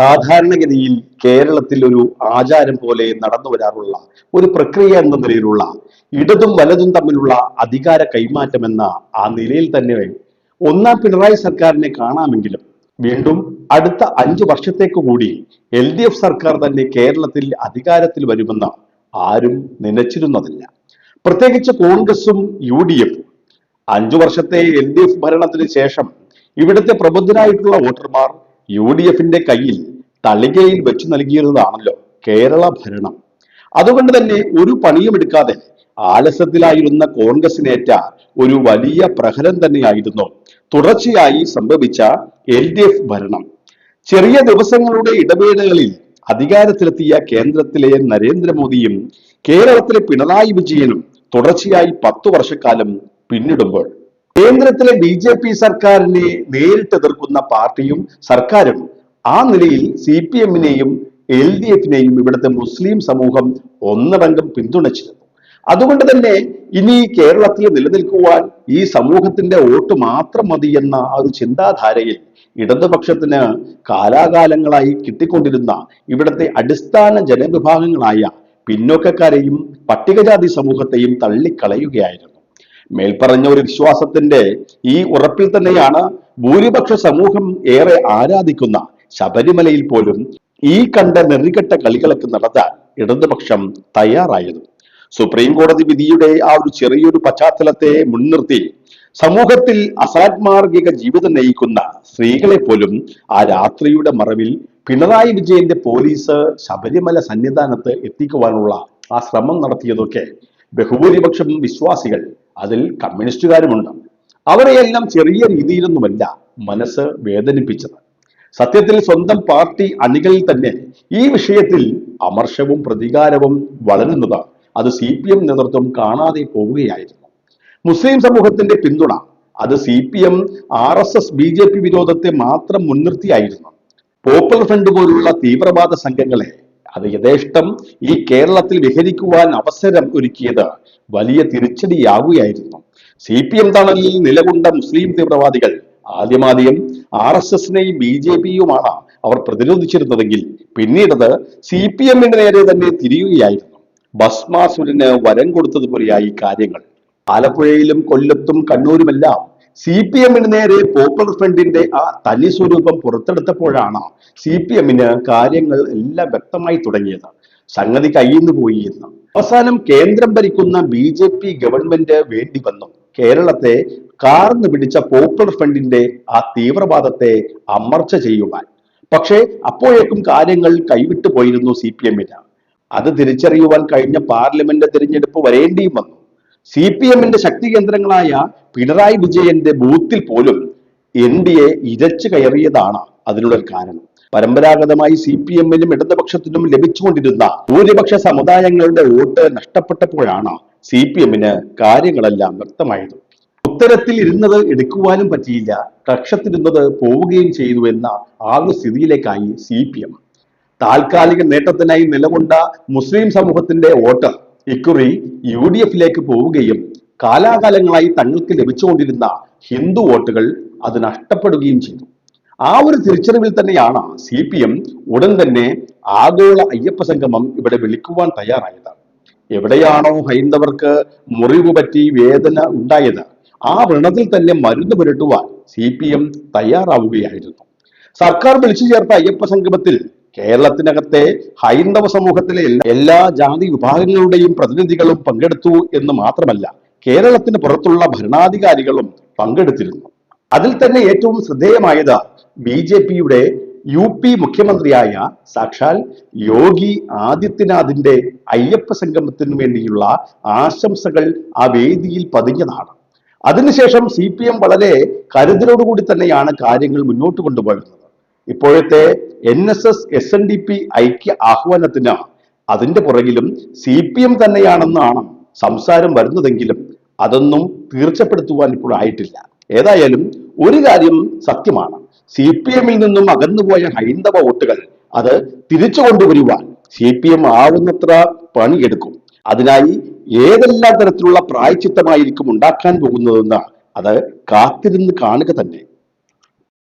സാധാരണഗതിയിൽ കേരളത്തിൽ ഒരു ആചാരം പോലെ നടന്നു വരാറുള്ള ഒരു പ്രക്രിയ എന്ന നിലയിലുള്ള ഇടതും വലതും തമ്മിലുള്ള അധികാര കൈമാറ്റം എന്ന ആ നിലയിൽ തന്നെ ഒന്നാം പിണറായി സർക്കാരിനെ കാണാമെങ്കിലും വീണ്ടും അടുത്ത അഞ്ചു വർഷത്തേക്ക് കൂടി എൽ ഡി എഫ് സർക്കാർ തന്നെ കേരളത്തിൽ അധികാരത്തിൽ വരുമെന്ന് ആരും നനച്ചിരുന്നതില്ല. പ്രത്യേകിച്ച് കോൺഗ്രസും യു ഡി എഫും അഞ്ചു വർഷത്തെ എൽ ഡി എഫ് ഭരണത്തിന് ശേഷം ഇവിടുത്തെ പ്രബുദ്ധരായിട്ടുള്ള വോട്ടർമാർ യു ഡി എഫിന്റെ കയ്യിൽ തളികയിൽ വെച്ചു നൽകിയിരുന്നതാണല്ലോ കേരള ഭരണം. അതുകൊണ്ട് തന്നെ ഒരു പണിയും എടുക്കാതെ ആലസ്യത്തിലായിരുന്ന കോൺഗ്രസിനേറ്റ ഒരു വലിയ പ്രഹരം തന്നെയായിരുന്നു തുടർച്ചയായി സംഭവിച്ച എൽ ഡി എഫ് ഭരണം. ചെറിയ ദിവസങ്ങളുടെ ഇടവേളകളിൽ അധികാരത്തിലെത്തിയ കേന്ദ്രത്തിലെ നരേന്ദ്രമോദിയും കേരളത്തിലെ പിണറായി വിജയനും തുടർച്ചയായി പത്തു വർഷക്കാലം പിന്നിടുമ്പോൾ കേന്ദ്രത്തിലെ ബി ജെ പി സർക്കാരിനെ നേരിട്ട് എതിർക്കുന്ന പാർട്ടിയും സർക്കാരും ആ നിലയിൽ സി പി എമ്മിനെയും എൽ ഡി എഫിനെയും ഇവിടുത്തെ മുസ്ലിം സമൂഹം ഒന്നടങ്കം പിന്തുണച്ചിരുന്നു. അതുകൊണ്ട് തന്നെ ഇനി കേരളത്തിൽ നിലനിൽക്കുവാൻ ഈ സമൂഹത്തിന്റെ വോട്ട് മാത്രം മതി എന്ന ഒരു ചിന്താധാരയിൽ ഇടതുപക്ഷത്തിന് കാലാകാലങ്ങളായി കിട്ടിക്കൊണ്ടിരുന്ന ഇവിടുത്തെ അടിസ്ഥാന ജനവിഭാഗങ്ങളായ പിന്നോക്കക്കാരെയും പട്ടികജാതി സമൂഹത്തെയും തള്ളിക്കളയുകയായിരുന്നു. മേൽപ്പറഞ്ഞ ഒരു വിശ്വാസത്തിന്റെ ഈ ഉറപ്പിൽ തന്നെയാണ് ഭൂരിപക്ഷ സമൂഹം ഏറെ ആരാധിക്കുന്ന ശബരിമലയിൽ പോലും ഈ കണ്ട നെറികെട്ട കളികളൊക്കെ നടത്താൻ ഇടതുപക്ഷം തയ്യാറായത്. സുപ്രീം കോടതി വിധിയുടെ ആ ഒരു ചെറിയൊരു പശ്ചാത്തലത്തെ മുൻനിർത്തി സമൂഹത്തിൽ അസാത്മാർഗിക ജീവിതം നയിക്കുന്ന സ്ത്രീകളെ പോലും ആ രാത്രിയുടെ മറവിൽ പിണറായി വിജയന്റെ പോലീസ് ശബരിമല സന്നിധാനത്ത് എത്തിക്കുവാനുള്ള ആ ശ്രമം നടത്തിയതൊക്കെ ബഹുഭൂരിപക്ഷം വിശ്വാസികൾ അതിൽ കമ്മ്യൂണിസ്റ്റുകാരുമുണ്ട്. അവരെയെല്ലാം ചെറിയ രീതിയിലൊന്നുമല്ല മനസ്സ് വേദനിപ്പിച്ചത്. സത്യത്തിൽ സ്വന്തം പാർട്ടി അണികളിൽ തന്നെ ഈ വിഷയത്തിൽ അമർഷവും പ്രതികാരവും വളരുന്നത് അത് സി പി എം നേതൃത്വം കാണാതെ പോവുകയായിരുന്നു. മുസ്ലിം സമൂഹത്തിന്റെ പിന്തുണ അത് C P M R S S B J P വിരോധത്തെ മാത്രം മുൻനിർത്തിയായിരുന്നു. പോപ്പുലർ ഫ്രണ്ട് പോലുള്ള തീവ്രവാദ സംഘങ്ങളെ അത് യഥേഷ്ടം ഈ കേരളത്തിൽ വിഹരിക്കുവാൻ അവസരം ഒരുക്കിയത് വലിയ തിരിച്ചടിയാവുകയായിരുന്നു. സി പി എം തണലിൽ നിലകൊണ്ട മുസ്ലിം തീവ്രവാദികൾ ആദ്യമാദ്യം ആർ എസ് എസിനെയും ബി ജെ പിയുമാണ് അവർ പ്രതിരോധിച്ചിരുന്നതെങ്കിൽ പിന്നീടത് സി പി എമ്മിന് നേരെ തന്നെ തിരിയുകയായിരുന്നു. ഭസ്മാസുരന് വരം കൊടുത്തതുപോലെയായി കാര്യങ്ങൾ. ആലപ്പുഴയിലും കൊല്ലത്തും കണ്ണൂരുമെല്ലാം സി പി എമ്മിന് നേരെ പോപ്പുലർ ഫ്രണ്ടിന്റെ ആ തനി സ്വരൂപം പുറത്തെടുത്തപ്പോഴാണ് സി പി എമ്മിന് കാര്യങ്ങൾ എല്ലാം വ്യക്തമായി തുടങ്ങിയത്. സംഗതി കയ്യിന്ന് പോയി എന്ന്. അവസാനം കേന്ദ്രം ഭരിക്കുന്ന ബി ജെ പി ഗവൺമെന്റ് വേണ്ടി വന്നു. കേരളത്തെ കാർന്ന് പിടിച്ച പോപ്പുലർ ഫ്രണ്ടിന്റെ ആ തീവ്രവാദത്തെ അമർച്ച ചെയ്യുവാൻ. പക്ഷേ അപ്പോഴേക്കും കാര്യങ്ങൾ കൈവിട്ടു പോയിരുന്നു സി പി എമ്മിന് അത് തിരിച്ചറിയുവാൻ കഴിഞ്ഞ പാർലമെന്റ് തിരഞ്ഞെടുപ്പ് വരേണ്ടിയും വന്നു. സി പി എമ്മിന്റെ ശക്തി കേന്ദ്രങ്ങളായ പിണറായി വിജയന്റെ ബൂത്തിൽ പോലും എൻ ഡി എ ഇരച്ചു കയറിയതാണ് അതിനുള്ള കാരണം. പരമ്പരാഗതമായി സി പി എമ്മിനും ഇടതുപക്ഷത്തിനും ലഭിച്ചുകൊണ്ടിരുന്ന ഭൂരിപക്ഷ സമുദായങ്ങളുടെ വോട്ട് നഷ്ടപ്പെട്ടപ്പോഴാണ് സി പി എമ്മിന് കാര്യങ്ങളെല്ലാം വ്യക്തമായത്. ഉത്തരത്തിൽ ഇരുന്നത് എടുക്കുവാനും പറ്റിയില്ല. കക്ഷത്തിരുന്നത് പോവുകയും ചെയ്തു എന്ന ആ ഒരു സ്ഥിതിയിലേക്കായി സി പി എം. താൽക്കാലിക നേട്ടത്തിനായി നിലകൊണ്ട മുസ്ലിം സമൂഹത്തിന്റെ വോട്ട് ഇക്കുറി യു ഡി എഫിലേക്ക് പോവുകയും കാലാകാലങ്ങളായി തങ്ങൾക്ക് ലഭിച്ചുകൊണ്ടിരുന്ന ഹിന്ദു വോട്ടുകൾ അത് നഷ്ടപ്പെടുകയും ചെയ്തു. ആ ഒരു തിരിച്ചറിവിൽ തന്നെയാണ് സി പി എം ഉടൻ തന്നെ ആഗോള അയ്യപ്പ സംഗമം ഇവിടെ വിളിക്കുവാൻ തയ്യാറായത് എവിടെയാണോ ഹൈന്ദവർക്ക് മുറിവ് പറ്റി വേദന ഉണ്ടായത് ആ വ്രണത്തിൽ തന്നെ മരുന്ന് പുരട്ടുവാൻ സി പി എം തയ്യാറാവുകയായിരുന്നു. സർക്കാർ വിളിച്ചു ചേർത്ത അയ്യപ്പ സംഗമത്തിൽ കേരളത്തിനകത്തെ ഹൈന്ദവ സമൂഹത്തിലെ എല്ലാ- ജാതി വിഭാഗങ്ങളുടെയും പ്രതിനിധികളും പങ്കെടുത്തു എന്ന് മാത്രമല്ല കേരളത്തിന് പുറത്തുള്ള ഭരണാധികാരികളും പങ്കെടുത്തിരുന്നു. അതിൽ തന്നെ ഏറ്റവും ശ്രദ്ധേയമായത് ബി ജെ പിയുടെ യു പി മുഖ്യമന്ത്രിയായ സാക്ഷാൽ യോഗി ആദിത്യനാഥിന്റെ അയ്യപ്പ സംഗമത്തിനു വേണ്ടിയുള്ള ആശംസകൾ ആ വേദിയിൽ പതിഞ്ഞതാണ്. അതിനുശേഷം സി പി എം വളരെ കരുതലോടുകൂടി തന്നെയാണ് കാര്യങ്ങൾ മുന്നോട്ട് കൊണ്ടുപോകുന്നത് ഇപ്പോഴത്തെ N S S S N D P ഐക്യ ആഹ്വാനത്തിന് അതിന്റെ പുറകിലും സി പി എം തന്നെയാണെന്നാണ് സംസാരം വരുന്നതെങ്കിലും അതൊന്നും തീർച്ചപ്പെടുത്തുവാൻ ഇപ്പോൾ ആയിട്ടില്ല. ഏതായാലും ഒരു കാര്യം സത്യമാണ്. സി പി എമ്മിൽ നിന്നും അകന്നുപോയ ഹൈന്ദവ വോട്ടുകൾ അത് തിരിച്ചു കൊണ്ടുവരുവാൻ സി പി എം ആവുന്നത്ര പണിയെടുക്കും. അതിനായി ഏതെല്ലാം തരത്തിലുള്ള പ്രായച്ചിത്തമായിരിക്കും ഉണ്ടാക്കാൻ പോകുന്നതെന്ന് അത് കാത്തിരുന്ന് കാണുക തന്നെ.